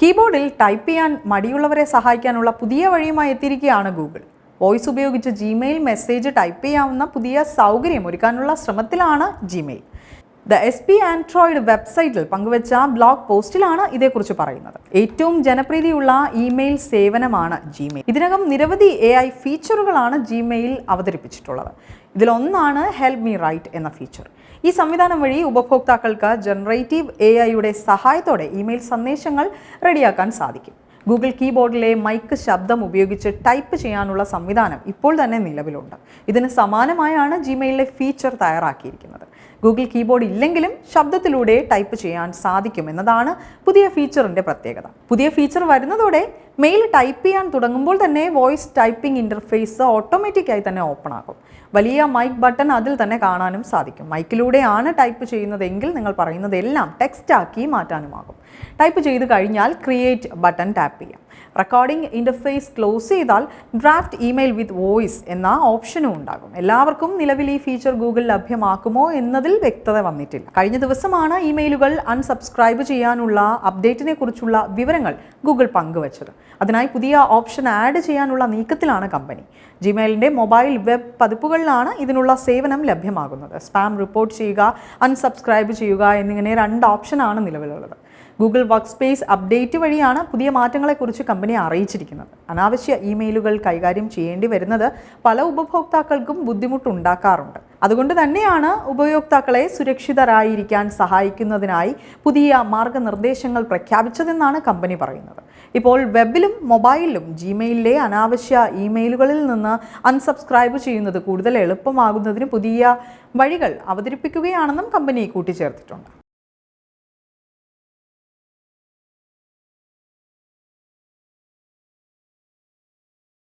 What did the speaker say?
കീബോർഡിൽ type ചെയ്യാൻ മടിയുള്ളവരെ സഹായിക്കാനുള്ള പുതിയ വഴിയുമായി എത്തിയിരിക്കുകയാണ് ഗൂഗിൾ. വോയിസ് ഉപയോഗിച്ച് ജിമെയിൽ മെസ്സേജ് ടൈപ്പ് ചെയ്യാവുന്ന പുതിയ സൗകര്യം ഒരുക്കാനുള്ള ശ്രമത്തിലാണ് Gmail the S P Android വെബ്സൈറ്റിൽ പങ്കുവച്ച ബ്ലോഗ് പോസ്റ്റിലാണ് ഇതേക്കുറിച്ച് പറയുന്നത്. ഏറ്റവും ജനപ്രീതിയുള്ള ഇമെയിൽ സേവനമാണ് ജിമെയിൽ ഇതിനകം നിരവധി എ ഐ ഫീച്ചറുകളാണ് ജിമെയിൽ അവതരിപ്പിച്ചിട്ടുള്ളത്. ഇതിലൊന്നാണ് ഹെൽപ്പ് മീ റൈറ്റ് എന്ന ഫീച്ചർ ഈ സംവിധാനം വഴി ഉപഭോക്താക്കൾക്ക് ജനറേറ്റീവ് എ ഐയുടെ സഹായത്തോടെ ഇമെയിൽ സന്ദേശങ്ങൾ റെഡിയാക്കാൻ സാധിക്കും. ഗൂഗിൾ കീബോർഡിലെ മൈക്ക് ശബ്ദം ഉപയോഗിച്ച് ടൈപ്പ് ചെയ്യാനുള്ള സംവിധാനം ഇപ്പോൾ തന്നെ നിലവിലുണ്ട്. ഇതിന് സമാനമായാണ് ജിമെയിലിലെ ഫീച്ചർ തയ്യാറാക്കിയിരിക്കുന്നത്. ഗൂഗിൾ കീബോർഡ് ഇല്ലെങ്കിലും ശബ്ദത്തിലൂടെ ടൈപ്പ് ചെയ്യാൻ സാധിക്കും എന്നതാണ് പുതിയ ഫീച്ചറിന്റെ പ്രത്യേകത. പുതിയ ഫീച്ചർ വരുന്നതോടെ മെയിൽ ടൈപ്പ് ചെയ്യാൻ തുടങ്ങുമ്പോൾ തന്നെ വോയിസ് ടൈപ്പിംഗ് ഇന്റർഫേസ് ഓട്ടോമാറ്റിക്കായി തന്നെ ഓപ്പൺ ആകും. വലിയ മൈക്ക് ബട്ടൺ അതിൽ തന്നെ കാണാനും സാധിക്കും. മൈക്കിലൂടെയാണ് ടൈപ്പ് ചെയ്യുന്നതെങ്കിൽ നിങ്ങൾ പറയുന്നതെല്ലാം ടെക്സ്റ്റ് ആക്കി മാറ്റാനുമാകും. ടൈപ്പ് ചെയ്ത് കഴിഞ്ഞാൽ ക്രിയേറ്റ് ബട്ടൺ ടാപ്പ് ചെയ്യാം. റെക്കോർഡിംഗ് ഇന്റർഫേസ് ക്ലോസ് ചെയ്താൽ ഡ്രാഫ്റ്റ് ഇമെയിൽ വിത്ത് വോയിസ് എന്ന ഓപ്ഷനും ഉണ്ടാകും. എല്ലാവർക്കും നിലവിൽ ഈ ഫീച്ചർ ഗൂഗിൾ ലഭ്യമാക്കുമോ എന്നതിൽ വ്യക്തത വന്നിട്ടില്ല. കഴിഞ്ഞ ദിവസമാണ് ഇമെയിലുകൾ അൺസബ്സ്ക്രൈബ് ചെയ്യാനുള്ള അപ്ഡേറ്റിനെ കുറിച്ചുള്ള വിവരങ്ങൾ ഗൂഗിൾ പങ്കുവച്ചത്. അതിനായി പുതിയ ഓപ്ഷൻ ആഡ് ചെയ്യാനുള്ള നീക്കത്തിലാണ് കമ്പനി. ജിമെയിലിന്റെ മൊബൈൽ വെബ് പതിപ്പുകളിലാണ് ഇതിനുള്ള സേവനം ലഭ്യമാകുന്നത്. സ്പാം റിപ്പോർട്ട് ചെയ്യുക അൺസബ്സ്ക്രൈബ് ചെയ്യുക എന്നിങ്ങനെ രണ്ട് ഓപ്ഷനാണ് നിലവിലുള്ളത്. ഗൂഗിൾ വർക്ക് സ്പേസ് അപ്ഡേറ്റ് വഴിയാണ് പുതിയ മാറ്റങ്ങളെക്കുറിച്ച് കമ്പനി അറിയിച്ചിരിക്കുന്നത്. അനാവശ്യ ഇമെയിലുകൾ കൈകാര്യം ചെയ്യേണ്ടി വരുന്നത് പല ഉപഭോക്താക്കൾക്കും ബുദ്ധിമുട്ടുണ്ടാക്കാറുണ്ട്. അതുകൊണ്ട് തന്നെയാണ് ഉപയോക്താക്കളെ സുരക്ഷിതരായിരിക്കാൻ സഹായിക്കുന്നതിനായി പുതിയ മാർഗനിർദ്ദേശങ്ങൾ പ്രഖ്യാപിച്ചതെന്നാണ് കമ്പനി പറയുന്നത്. ഇപ്പോൾ വെബിലും മൊബൈലിലും ജിമെയിലിലെ അനാവശ്യ ഇമെയിലുകളിൽ നിന്ന് അൺസബ്സ്ക്രൈബ് ചെയ്യുന്നത് കൂടുതൽ എളുപ്പമാകുന്നതിന് പുതിയ വഴികൾ അവതരിപ്പിക്കുകയാണെന്നും കമ്പനി കൂട്ടിച്ചേർത്തിട്ടുണ്ട്.